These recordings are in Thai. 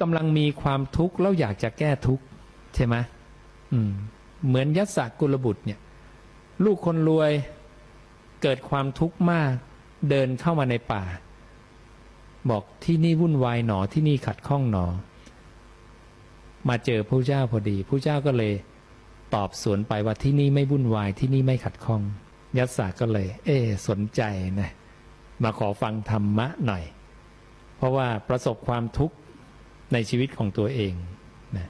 กำลังมีความทุกข์แล้วอยากจะแก้ทุกข์ใช่ไหมอืม เหมือนยัสสกุลบุตรเนี่ย ลูกคนรวยเกิดความทุกข์มากเดินเข้ามาในป่า บอกที่นี่วุ่นวายหนอที่นี่ขัดข้องหนอ มาเจอพระเจ้าพอดีพระเจ้าก็เลย ตอบสวนไปว่าที่นี่ไม่วุ่นวายที่นี่ไม่ขัดข้อง ยัสสาก็เลย เออสนใจนะมาขอฟังธรรมะหน่อย เพราะว่าประสบความทุกข์ ในชีวิตของตัวเองนะ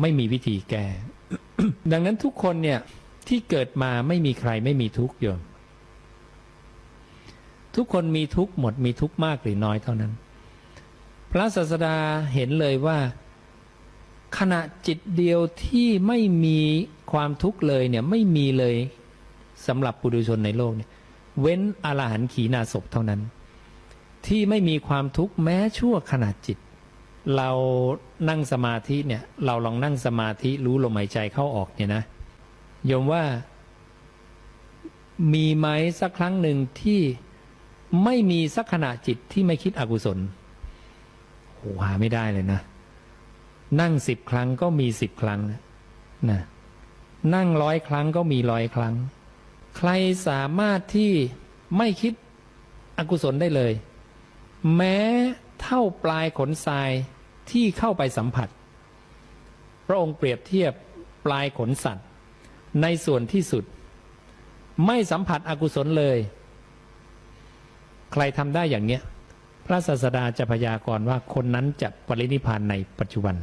ไม่มีวิธีแก้ดังนั้นทุกคนเนี่ยที่เกิดมาไม่มีใครไม่มีทุกข์โยมทุกคนมีทุกข์หมดมีทุกข์มากหรือน้อยเท่านั้น พระศาสดาเห็นเลยว่า ขณะจิตเดียวที่ไม่มีความทุกข์เลยเนี่ยไม่มีเลยสำหรับปุถุชนในโลกเนี่ยเว้นอรหันต์ขีณาศพเท่านั้น ที่ไม่มีความทุกข์แม้ชั่วขณะจิต เรานั่งสมาธิเนี่ย เราลองนั่งสมาธิรู้ลมหายใจเข้าออกเนี่ยนะโยมว่า มีไหมสักครั้งหนึ่งที่ไม่มีสักขณะจิตที่ไม่คิดอกุศลโหหาไม่ได้เลยนะ นั่งสิบครั้งก็มีสิบครั้งนะนะนั่งร้อยครั้งก็มีร้อยครั้ง ใครสามารถที่ไม่คิดอกุศลได้เลย แม้เท่าปลายขนทราย ที่เข้าไปสัมผัส พระองค์เปรียบเทียบปลายขนสัตว์ ในส่วนที่สุด ไม่สัมผัสอกุศลเลย ใครทำได้อย่างเนี้ย พระศาสดาจะพยากรณ์ว่าคนนั้นจะปรินิพพานในปัจจุบัน